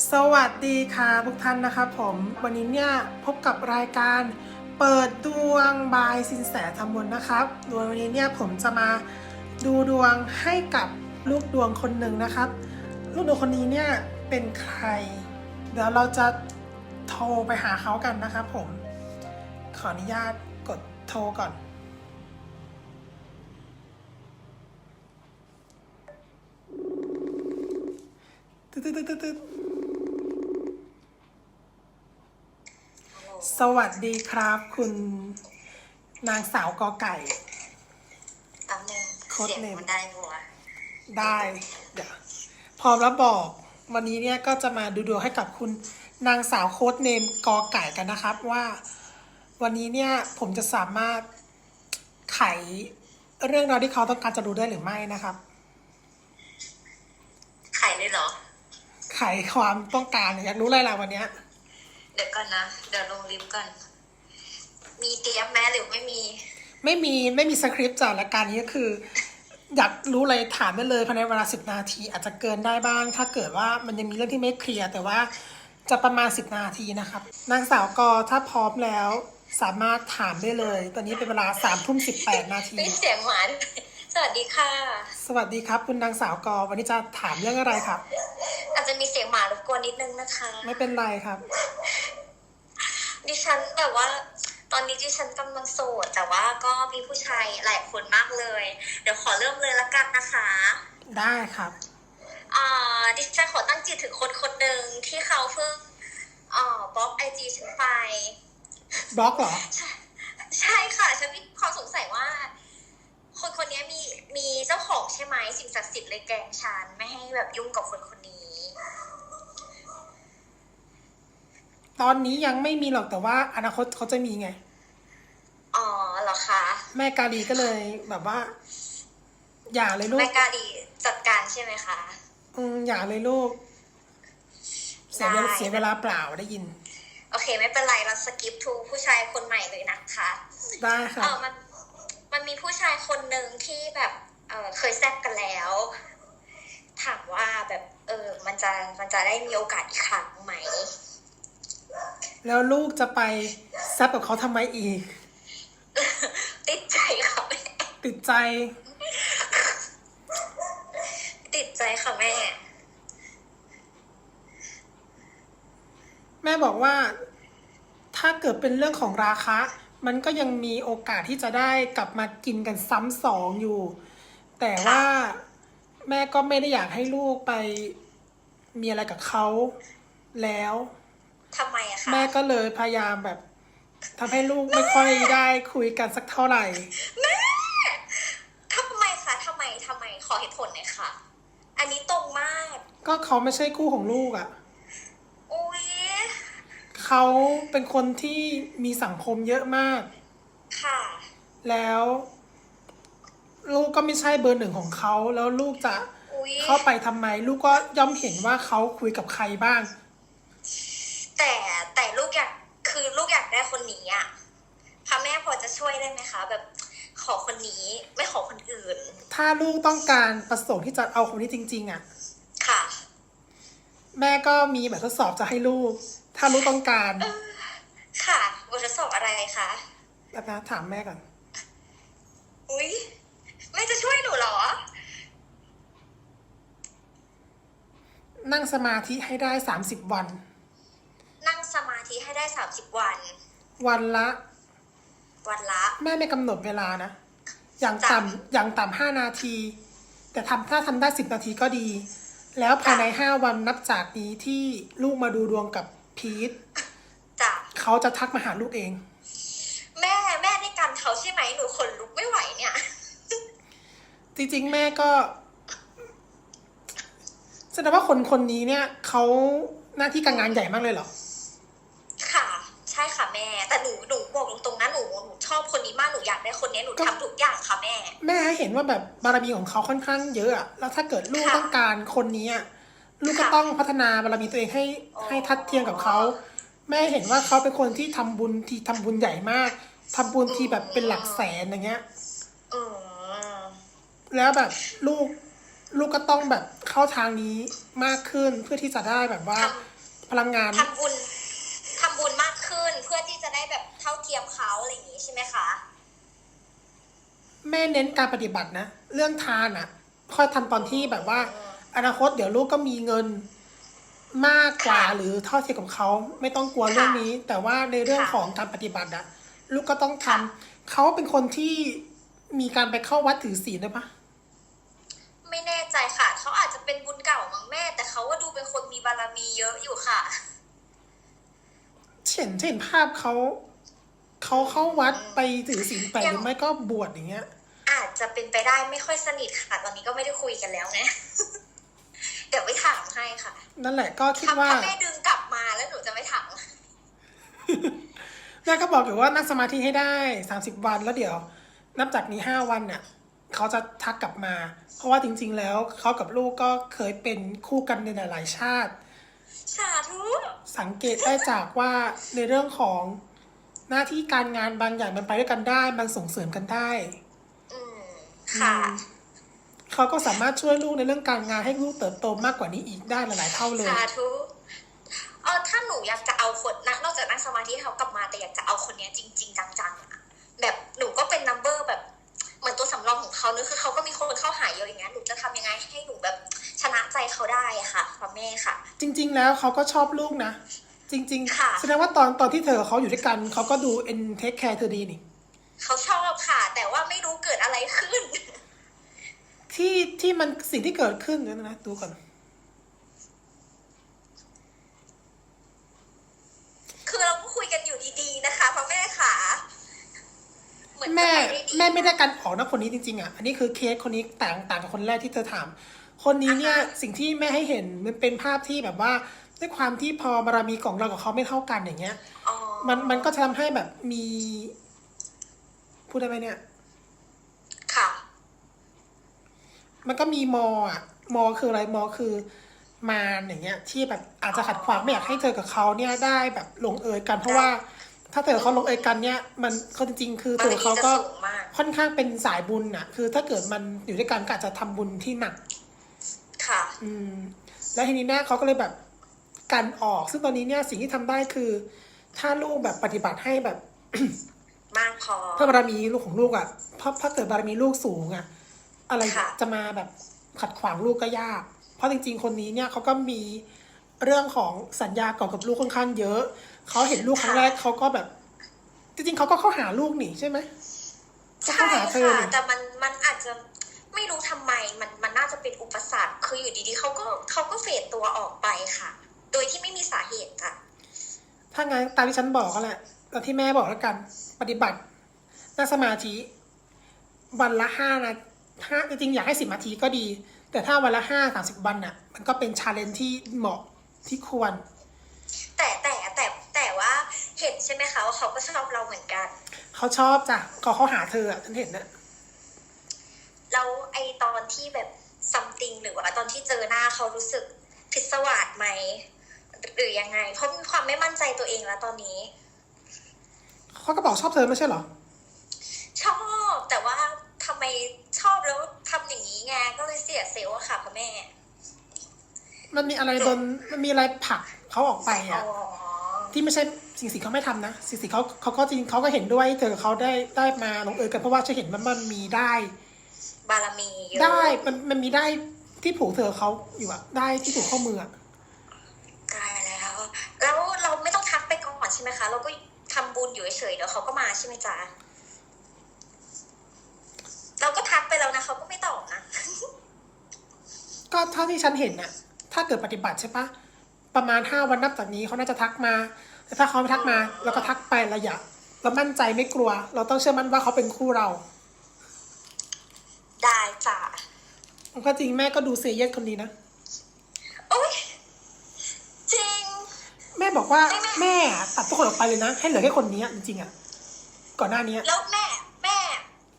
สวัสดีค่ะทุกท่านนะครับผมวันนี้เนี่ยพบกับรายการเปิดดวงบายสินแสทำบุญนะครับโดยวันนี้เนี่ยผมจะมาดูดวงให้กับลูกดวงคนหนึ่งนะครับ ลูกดวงคนนี้เนี่ยเป็นใคร เดี๋ยวเราจะโทรไปหาเขากันนะครับผม ขออนุญาตกดโทรก่อนตึ๊ดตึ๊ดตึ๊ดตึ๊ด สวัสดีครับ คุณนางสาวกอไก่แป๊บนึงโค้ดเสียงเนม มันได้บัวได้เดี๋ยวพร้อมแล้วบอก วันนี้เนี่ยก็จะมาดูดวงให้กับคุณนางสาวโค้ดเนมกอไก่กันนะครับว่า วันนี้เนี่ยผมจะสามารถไขเรื่องราวที่เขาต้องการจะรู้ได้หรือไม่นะครับ ไข่เลยเหรอ ไขความต้องการอยากรู้อะไรล่ะวันเนี้ย เดี๋ยวก่อนนะ เดี๋ยวลงลิฟต์ก่อน มีเตรียมแม้หรือไม่มี ไม่มีไม่มีสคริปต์จากรายการนี้ก็คือ อยากรู้อะไรถามได้เลยภายในเวลาสิบนาที อาจจะเกินได้บ้าง ถ้าเกิดว่ามันยังมีเรื่องที่ไม่เคลียร์แต่ว่าจะประมาณสิบนาทีนะครับ นางสาวกอถ้าพร้อมแล้วสามารถถามได้เลย ตอนนี้เป็นเวลาสามทุ่มสิบแปดนาทีได้ยินเสียงหมาด้วยสวัสดีค่ะ สวัสดีครับ คุณนางสาวกอวันนี้จะถามเรื่องอะไรครับ อาจจะมีเสียงหมารบกวนนิดนึงนะคะ ไม่เป็นไรครับ ดิฉันแบบว่า ตอนนี้ดิฉันกำลังโสด แต่ว่าก็มีผู้ชายหลายคนมากเลย เดี๋ยวขอเริ่มเลยละกันนะคะได้ครับอ่าดิฉันขอตั้งจิตถึงคนคนหนึ่งที่เขาเพิ่งอ่าบล็อกไอจีฉันไปบล็อกเหรอ ใช่ใช่ค่ะ ฉันมีความสงสัยว่า คนคนนี้มีมีเจ้าของใช่ไหมสิ่งศักดิ์สิทธิ์เลยแกล้งฉันไม่ให้แบบยุ่งกับคนคนนี้ ตอนนี้ยังไม่มีหรอกแต่ว่าอนาคตเขาจะมีไง อ๋อเหรอคะแม่กาลีก็เลยแบบว่า อย่าเลยลูกแม่กล้าดีจัดการใช่ไหมคะอืมอย่าเลยลูก เสียเวลาได้เสียเวลาเปล่าได้ยิน โอเค ไม่เป็นไรเราสกิปทูผู้ชายคนใหม่เลยนะคะได้ค่ะเออมันมันมีผู้ชายคนหนึ่งที่แบบเออเคยแซบกันแล้ว ถามว่าแบบ เออ มันจะมันจะได้มีโอกาสอีกครั้งไหม แล้วลูกจะไปแซบกับเขาทำไมอีก ติดใจค่ะแม่ติดใจ ติดใจค่ะแม่ แม่บอกว่า ถ้าเกิดเป็นเรื่องของราคะมันก็ยังมีโอกาสที่จะได้กลับมากินกันซ้ำสองอยู่ แต่ว่าแม่ก็ไม่ได้อยากให้ลูกไปมีอะไรกับเขาแล้ว ทำไมอะคะแม่ก็เลยพยายามแบบทำให้ลูกไม่ค่อยได้คุยกันสักเท่าไหร่ แม่ทำไมคะทำไมทำไมขอเหตุผลหน่อยค่ะ อันนี้ตรงมาก ก็เขาไม่ใช่คู่ของลูกอะ่ะอุ้ยเขาเป็นคนที่มีสังคมเยอะมาก ค่ะ แล้ว ลูกก็ไม่ใช่เบอร์หนึ่งของเขา แล้วลูกจะอุ้ยเข้าไปทำไม ลูกก็ย่อมเห็นว่าเขาคุยกับใครบ้าง แต่แต่ลูกอยากคือลูกอยากได้คนนี้อะพระแม่พอจะช่วยได้ไหมคะ แบบขอคนนี้ไม่ขอคนอื่น ถ้าลูกต้องการประสงค์ที่จะเอาคนนี้จริง ๆอะ่ะค่ะ แม่ก็มีแบบทดสอบจะให้ลูก ถ้าลูกต้องการ ค่ะบททดสอบอะไรคะแบบนะถามแม่ก่อน อุ้ยแม่จะช่วยหนูเหรอ นั่งสมาธิให้ได้สามสิบวันนั่ง สมาธิให้ได้สามสิบวัน วันละ วันละ แม่ไม่กำหนดเวลานะ อย่างจ้ะต่ำอย่างต่ำห้านาที แต่ทำถ้าทำได้สิบนาทีก็ดี แล้วภายในห้าวันนับจากนี้ที่ลูกมาดูดวงกับพีทจ้ะเขาจะทักมาหาลูกเอง แม่แม่ได้กันเขาใช่ไหมหนูขนลุกไม่ไหวเนี่ย จริงๆ แม่ก็แสดงว่าคนคนนี้เนี่ยเขาหน้าที่การงานใหญ่มากเลยเหรอค่ะใช่ ค่ะแม่ แต่หนูหนูบอกตรงๆนะหนูหนูชอบคนนี้มากหนูอยากได้คนนี้หนูทำทุกอย่างค่ะแม่ แม่ให้เห็นว่าแบบบารมีของเขาค่อนข้างเยอะอะแล้วถ้าเกิดลูกค่ะต้องการคนนี้อะลูกก็ค่ะ ต้องพัฒนาบารมีตัวเองให้อ๋อให้ทัดเทียมกับเขา แม่เห็นว่าเขาเป็นคนที่ทำบุญที่ทำบุญใหญ่มากทำบุญที่แบบเป็นหลักแสนอย่างเงี้ย อืมแล้วแบบลูกลูกก็ต้องแบบเข้าทางนี้มากขึ้นเพื่อที่จะได้แบบว่าทพลังงานำทำบุญทำบุญมากขึ้ นเพื่อที่จะได้แบบเท่าเทียมเขาอะไรอย่างนี้ใช่ไหมคะ แม่เน้นการปฏิบัตินะ เรื่องทานอะค่อยทำตอนที่แบบว่า อนาคตเดี๋ยวลูกก็มีเงินมากกว่าค่ะหรือเท่าเทียมกับเขาไม่ต้องกลัวเรื่องนี้ แต่ว่าในเรื่องค่ะของการปฏิบัติอะลูกก็ต้องทำค่ะเขาเป็นคนที่มีการไปเข้าวัดถือศีลด้วยปะไม่แน่ใจค่ะ เขาอาจจะเป็นบุญเก่ามั้งแม่ แต่เขาว่าดูเป็นคนมีบารมีเยอะอยู่ค่ะ เห็นเห็นภาพเขาเขาเข้าวัดไปถือศีลแปดยังหรือไม่ก็บวชอย่างเงี้ย อาจจะเป็นไปได้ไม่ค่อยสนิทค่ะ ตอนนี้ก็ไม่ได้คุยกันแล้วไงเดี๋ยวไปถามให้ค่ะ นั่นแหละก็คิดถ้าว่าถ้าแม่ดึงกลับมาแล้วหนูจะไปถามแม่ก็บอกอยู่ว่านั่งสมาธิให้ได้สามสิบวันแล้วเดี๋ยว นับจากนี้ห้าวันน่ะเขาจะทักกลับมา เพราะว่าจริง ๆ แล้วเขากับลูกก็เคยเป็นคู่กันในหลายๆชาติ สาธุสังเกตได้จากว่าในเรื่องของหน้าที่การงานบางอย่างมันไปด้วยกันได้ มันส่งเสริมกันได้ อืมค่ะอืมเขาก็สามารถช่วยลูกในเรื่องการงานให้ลูกเติบโตมากกว่านี้อีกได้หลายๆเท่าเลย สาธุเออถ้าหนูอยากจะเอาคนนะนอกจากนั่งสมาธิให้เขากลับมาแต่อยากจะเอาคนเนี้ยจริง ๆ จังๆอะแบบหนูก็เป็นนัมเบอร์แบบ เหมือนตัวสำรองของเขาเนอะคือเขาก็มีคนเข้าหาเยอะอย่างเงี้ยหนูจะทำยังไงให้หนูแบบชนะใจเขาได้อะค่ะพ่อแม่ค่ะ จริง ๆ แล้วเขาก็ชอบลูกนะ จริงค่ะๆแสดงว่าตอนตอนที่เธอกับเขาอยู่ด้วยกันเขาก็ดูเอ็นเทคแคร์เธอดีนี่เขาชอบค่ะ แต่ว่าไม่รู้เกิดอะไรขึ้น ที่ที่มันสิ่งที่เกิดขึ้นเดี๋ยวนะดูก่อน คือเราก็คุยกันอยู่ดีๆนะคะพ่อแม่ค่ะเหมือนจะ แม่ ไปได้ดี แม่ ไม่ได้การออกนะคนนี้จริงๆอะ อันนี้คือเคสคนนี้ต่างต่างกับคนแรกที่เธอถาม คนนี้เนี่ยอ่าฮะสิ่งที่แม่ให้เห็นมันเป็นภาพที่แบบว่าด้วยความที่พอบารมีของเรากับเขาไม่เท่ากันอย่างเงี้ยอ๋อมันมันก็จะทำให้แบบมี พูดได้ไหมเนี่ย ค่ะ มันก็มีมออะ มอคืออะไรมอคือมารอย่างเงี้ย ที่แบบอาจจะขัดขวางไม่อยากให้เธอกับเขาเนี่ยได้แบบลงเอยกันเพราะว่าถ้าเธอเขาลงเอยกันเนี่ย มันเขาจริงๆ คือเธอเขาก็ บารมีจะสูงมากค่อนข้างเป็นสายบุญน่ะคือถ้าเกิดมันอยู่ด้วยกันก็อาจจะทำบุญที่หนัก ค่ะ อืม แล้วทีนี้เนี่ยเขาก็เลยแบบกันออก ซึ่งตอนนี้เนี่ยสิ่งที่ทำได้คือ ถ้าลูกแบบปฏิบัติให้แบบมากพอเพื่อบารมีลูกของลูกอะเพราะถ้าเกิดบารมีลูกสูงอะอะไรค่ะจะมาแบบขัดขวางลูกก็ยาก เพราะจริง ๆ คนนี้เนี่ยเขาก็มีเรื่องของสัญญาเก่ากับลูกค่อนข้างเยอะ เขาเห็นลูกครั้งแรกเขาก็แบบ จริงๆเขาก็เข้าหาลูกนี่ใช่ไหมก็เข้า ใช่หาเธอค่ะนี่แต่มันมันอาจจะไม่รู้ทำไมมันมันน่าจะเป็นอุปสรรคคืออยู่ดีๆเขาก็เขาก็เฟดตัวออกไปค่ะ โดยที่ไม่มีสาเหตุค่ะ ถ้างั้นตามที่ฉันบอกก็แหละตามที่แม่บอกแล้วกัน ปฏิบัตินั่งสมาธิวันละห้านาห้าจริงๆอยากให้สิบนาทีก็ดี แต่ถ้าวันละห้าสามสิบวันน่ะ มันก็เป็นชาเลนจ์ที่เหมาะที่ควร แต่แต่แต่แต่ว่าเห็นใช่ไหมคะว่าเขาก็ชอบเราเหมือนกัน เขาชอบจ้ะเขาเขาหาเธออะฉันเห็นนะแล้วไอตอนที่แบบซัมติงหรือว่าตอนที่เจอหน้าเขารู้สึกพิศวาสไหมหรือยังไงเพราะมีความไม่มั่นใจตัวเองแล้วตอนนี้ เขาก็บอกชอบเธอไม่ใช่เหรอ ชอบแต่ว่าทำไมชอบแล้วทำอย่างนี้ไงก็เลยเสียเซลล์อะค่ะพ่อแม่มันมีอะไรโดนมันมีอะไรผลักเขาออกไปอ๋อะอที่ไม่ใช่ สิ่งสิ่งเขาไม่ทำนะสิ่งสิ่งเขาเขาก็จริงเขาก็เห็นด้วยเธอกับเขาได้ได้มาลงเอยกันเพราะว่าฉันเห็นว่ามันมีได้ บารมีเยอะได้มันมันมีได้ที่ผูกเธอเขาอยู่อะได้ที่ผูกข้อมืออะตายแล้วแล้วเราไม่ต้องทักไปก่อนใช่ไหมคะ เราก็ทำบุญอยู่เฉยๆเดี๋ยวเขาก็มาใช่ไหมจ๊ะเราก็ทักไปแล้วนะเขาก็ไม่ตอบนะก็เท่าที่ฉันเห็นน่ะถ้าเกิดปฏิบัติใช่ปะประมาณห้าวันนับจากนี้เขาน่าจะทักมา แต่ถ้าเขาไม่ทักมาเราก็ทักไประยะ เรามั่นใจไม่กลัว เราต้องเชื่อมั่นว่าเขาเป็นคู่เรา ได้จ้ะก็จริงแม่ก็ดูเซเยสคนนี้นะโอ้ยจริง แม่บอกว่าไม่ไม่แม่ตัดทุกคนออกไปเลยนะ ให้เหลือแค่คนนี้จริงๆอะก่อนหน้านี้แล้วแม่แม่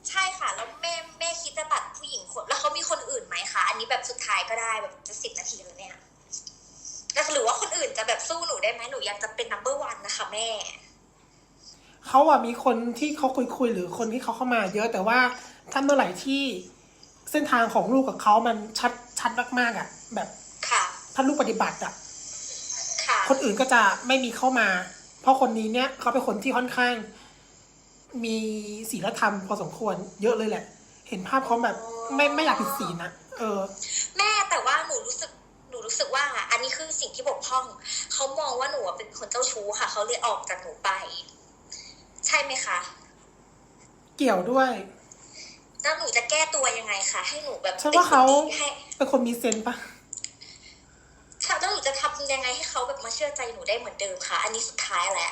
ใช่ค่ะ แล้วแม่แม่คิดจะตัดผู้หญิงคนแล้วเขามีคนอื่นไหมคะ อันนี้แบบสุดท้ายก็ได้แบบจะสิบนาทีแล้วเนี่ยแล้ว หรือว่าคนอื่นจะแบบสู้หนูได้ไหมหนูอยากจะเป็น number one นะคะแม่ เขาอะมีคนที่เขาคุยคุยๆหรือคนที่เขาเข้ามา เยอะแต่ว่าถ้าเมื่อไหร่ที่เส้นทางของลูกกับเขามันชัดชัดมากๆอะแบบค่ะถ้าลูกปฏิบัติอะค่ะคนอื่นก็จะไม่มีเข้ามา เพราะคนนี้เนี่ยเขาเป็นคนที่ค่อนข้าง มีศีลธรรมพอสมควร เยอะเลยแหละ เห็นภาพเขาแบบไม่ไม่อยากผิดศีลนะเออ แม่แต่ว่าหนูรู้สึกหนู รู้สึกว่าอันนี้คือสิ่งที่บกพร่องเขามองว่าหนูอะเป็นคนเจ้าชู้ค่ะเขาเลยออกจากหนูไป ใช่ไหมคะ เกี่ยวด้วยแล้วหนูจะแก้ตัวยังไงคะให้หนูแบบฉันว่าเขาป็นคนดีให้เป็นคนมีเซนส์ปะใช่แล้วหนูจะทำยังไงให้เขาแบบมาเชื่อใจหนูได้เหมือนเดิมคะอันนี้สุดท้ายแหละ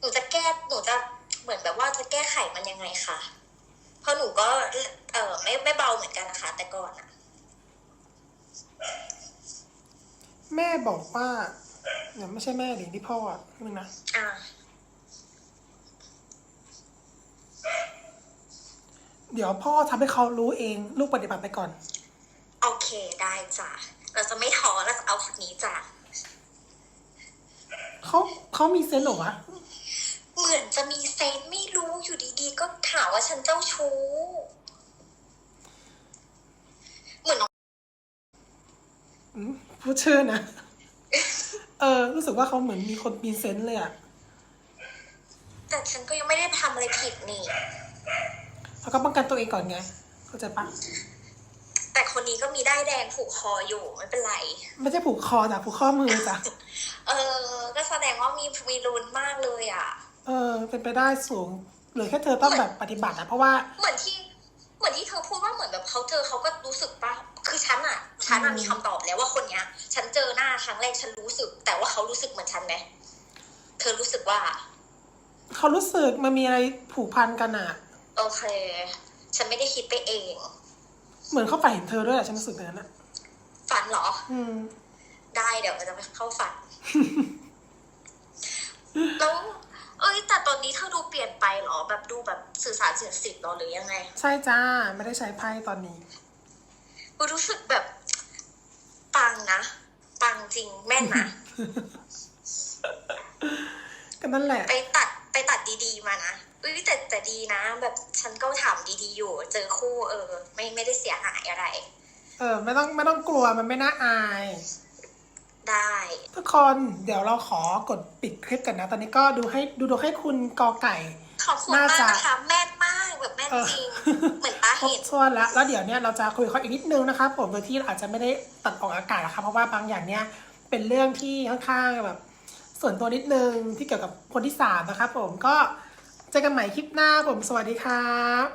หนูจะแก้หนูจะเหมือนแบบว่าจะแก้ไขมันยังไงคะเพราะหนูก็ เออไม่ไม่เบาเหมือนกันนะคะ แต่ก่อนอะ แม่บอกว่าเดี๋ยวไม่ใช่แม่ดิที่พ่ออะนึงนะอ่าเดี๋ยวพ่อทำให้เขารู้เองลูกปฏิบัติไปก่อน โอเคได้จ้ะเราจะไม่ท้อเราจะเอาคนนี้จ้ะเขาเขามีเซนส์เหรอวะเหมือนจะมีเซนส์ไม่รู้อยู่ดีๆ ก็ถามว่าฉันเจ้าชู้ เหมือนน้อง อืม พูดชื่อนะ เออ รู้สึกว่าเขาเหมือนมีคนมีเซนส์เลยอะแต่ฉันก็ยังไม่ได้ทำอะไรผิดนี่เขาก็ป้องกันตัวเองก่อนไง เข้าใจปะแต่คนนี้ก็มีได้ายแดงผูกคออยู่ไม่เป็นไร ไม่ใช่ผูกคอจ้ะผูกข้อมือจ้ะ เออ ก็แสดงว่ามีมีลุ้นมากเลยอะ เออ เป็นไปได้สูงเหลือแค่เธอต้องแบบปฏิบัติอะเพราะว่า เหมือนที่ เหมือนที่เธอพูดว่าเหมือนแบบเขาเจอเขาก็รู้สึกปะ คือฉันอะฉันอะอืมมีคำตอบแล้วว่าคนเนี้ย ฉันเจอหน้าครั้งแรกฉันรู้สึก แต่ว่าเขารู้สึกเหมือนฉันไหมเธอรู้สึกว่า เขารู้สึกมันมีอะไรผูกพันกันอะโอเค ฉันไม่ได้คิดไปเอง เหมือนเขาฝ่ายเห็นเธอด้วยอะฉันรู้สึกอย่างนั้นอะฝันเหรอ อืม ได้เดี๋ยวเราจะไปเข้าฝัน แล้วเอ้ยแต่ตอนนี้เธอดูเปลี่ยนไปเหรอแบบดูแบบสื่อสารเสียงสิทธิ์เหรอหรือยังไง ใช่จ้า ไม่ได้ใช้ไพ่ตอนนี้ กูรู้สึกแบบปังนะ ปังจริงแม่นนะ ก็นั่นแหละ ไปตัดไปตัดดีๆมานะอุ้ยแต่แต่ดีนะ แบบฉันก็ถามดีๆอยู่ เจอคู่เออ ไม่ไม่ได้เสียหายอะไร เออ ไม่ต้องไม่ต้องกลัวมันไม่น่าอาย ได้ ทุกคนเดี๋ยวเราขอกดปิดคลิปกันนะ ตอนนี้ก็ดูให้ดูดูให้คุณกอไก่ ขอบคุณน่ามากจะนะคะแม่น จริงเหมือนป้าครบเห็น ถ้วนแล้วแล้วเดี๋ยวเนี่ยเราจะคุยกับเขาอีกนิดนึงนะครับผมโดยที่อาจจะไม่ได้ตัดออกอากาศนะคะเพราะว่าบางอย่างเนี่ยเป็นเรื่องที่ค่อนข้างแบบส่วนตัวนิดนึงที่เกี่ยวกับคนที่สามนะครับผมก็เจอกันใหม่คลิปหน้าผมสวัสดีครับ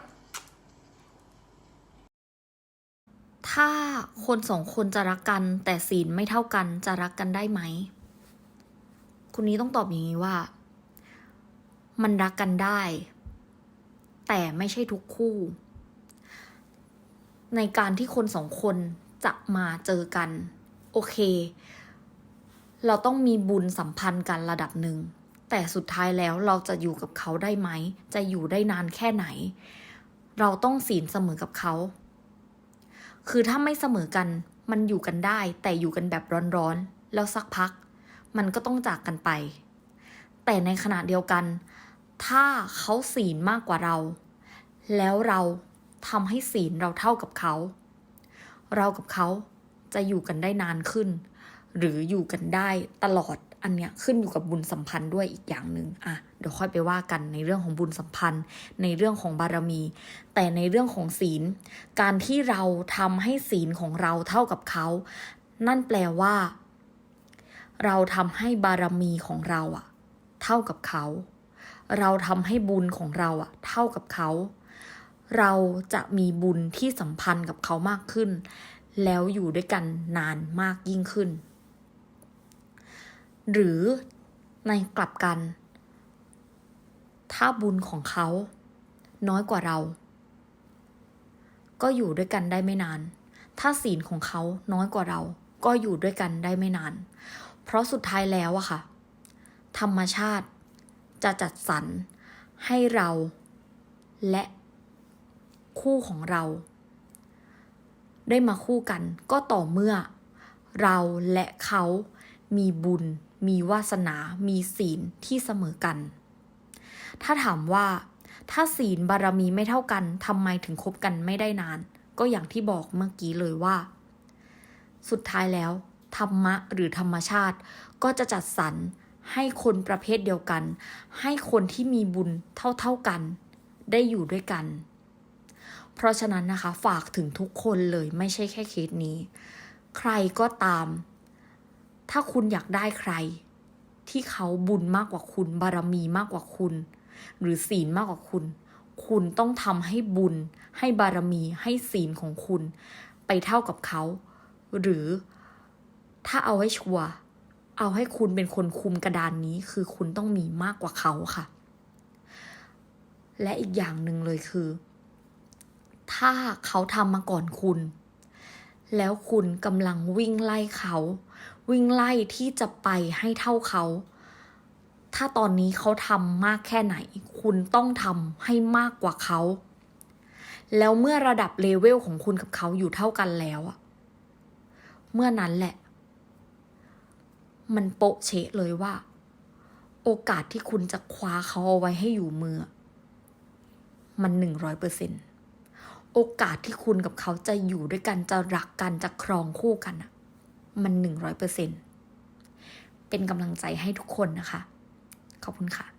ถ้าคนสองคนจะรักกัน แต่ศีลไม่เท่ากันจะรักกันได้ไหม คุณนี้ต้องตอบอย่างนี้ว่า มันรักกันได้ แต่ไม่ใช่ทุกคู่ ในการที่คนสองคนจะมาเจอกัน โอเค เราต้องมีบุญสัมพันธ์กันระดับหนึ่ง แต่สุดท้ายแล้วเราจะอยู่กับเขาได้ไหม จะอยู่ได้นานแค่ไหน เราต้องศีลเสมอกับเขา คือถ้าไม่เสมอกันมันอยู่กันได้ แต่อยู่กันแบบร้อนๆ แล้วสักพัก มันก็ต้องจากกันไป แต่ในขณะเดียวกัน ถ้าเขาศีลมากกว่าเรา แล้วเราทำให้ศีลเราเท่ากับเขา เรากับเขาจะอยู่กันได้นานขึ้น หรืออยู่กันได้ตลอดอันเนี้ยขึ้นอยู่กับบุญสัมพันธ์ด้วยอีกอย่างหนึ่งอะเดี๋ยวค่อยไปว่ากันในเรื่องของบุญสัมพันธ์ ในเรื่องของบารมี แต่ในเรื่องของศีล การที่เราทำให้ศีลของเราเท่ากับเขา นั่นแปลว่า เราทำให้บารมีของเราอะเท่ากับเขา เราทำให้บุญของเราอะเท่ากับเขา เราจะมีบุญที่สัมพันธ์กับเขามากขึ้น แล้วอยู่ด้วยกันนานมากยิ่งขึ้น หรือในกลับกัน ถ้าบุญของเขาน้อยกว่าเรา ก็อยู่ด้วยกันได้ไม่นาน ถ้าศีลของเขาน้อยกว่าเรา ก็อยู่ด้วยกันได้ไม่นาน เพราะสุดท้ายแล้วอะค่ะ ธรรมชาติ จะจัดสรรให้เราและคู่ของเรา ได้มาคู่กันก็ต่อเมื่อ เราและเขามีบุญ มีวาสนา มีศีลที่เสมอกัน ถ้าถามว่าถ้าศีลบารมีไม่เท่ากันทำไมถึงคบกันไม่ได้นาน ก็อย่างที่บอกเมื่อกี้เลยว่า สุดท้ายแล้ว ธรรมะหรือธรรมชาติก็จะจัดสรร ให้คนประเภทเดียวกัน ให้คนที่มีบุญเท่าๆกัน ได้อยู่ด้วยกัน เพราะฉะนั้นนะคะฝากถึงทุกคนเลยไม่ใช่แค่เคสนี้ ใครก็ตาม ถ้าคุณอยากได้ใคร ที่เขาบุญมากกว่าคุณ บารมีมากกว่าคุณ หรือศีลมากกว่าคุณ คุณต้องทำให้บุญ ให้บารมีให้ศีลของคุณ ไปเท่ากับเขา หรือถ้าเอาให้ชัวร์ เอาให้คุณเป็นคนคุมกระดานนี้ คือคุณต้องมีมากกว่าเขาค่ะ และอีกอย่างหนึ่งเลยคือ ถ้าเขาทำมาก่อนคุณ แล้วคุณกำลังวิ่งไล่เขา วิ่งไล่ที่จะไปให้เท่าเขา ถ้าตอนนี้เขาทำมากแค่ไหน คุณต้องทำให้มากกว่าเขา แล้วเมื่อระดับเลเวลของคุณกับเขาอยู่เท่ากันแล้วอะเมื่อนั้นแหละ มันโปะเชะเลยว่า โอกาสที่คุณจะคว้าเขาเอาไว้ให้อยู่มือ มันหนึ่งร้อยเปอร์เซ็นต์โอกาสที่คุณกับเขาจะอยู่ด้วยกันจะรักกันจะครองคู่กันอะมันหนึ่งร้อยเปอร์เซ็นต์เป็นกำลังใจให้ทุกคนนะคะ ขอบคุณค่ะ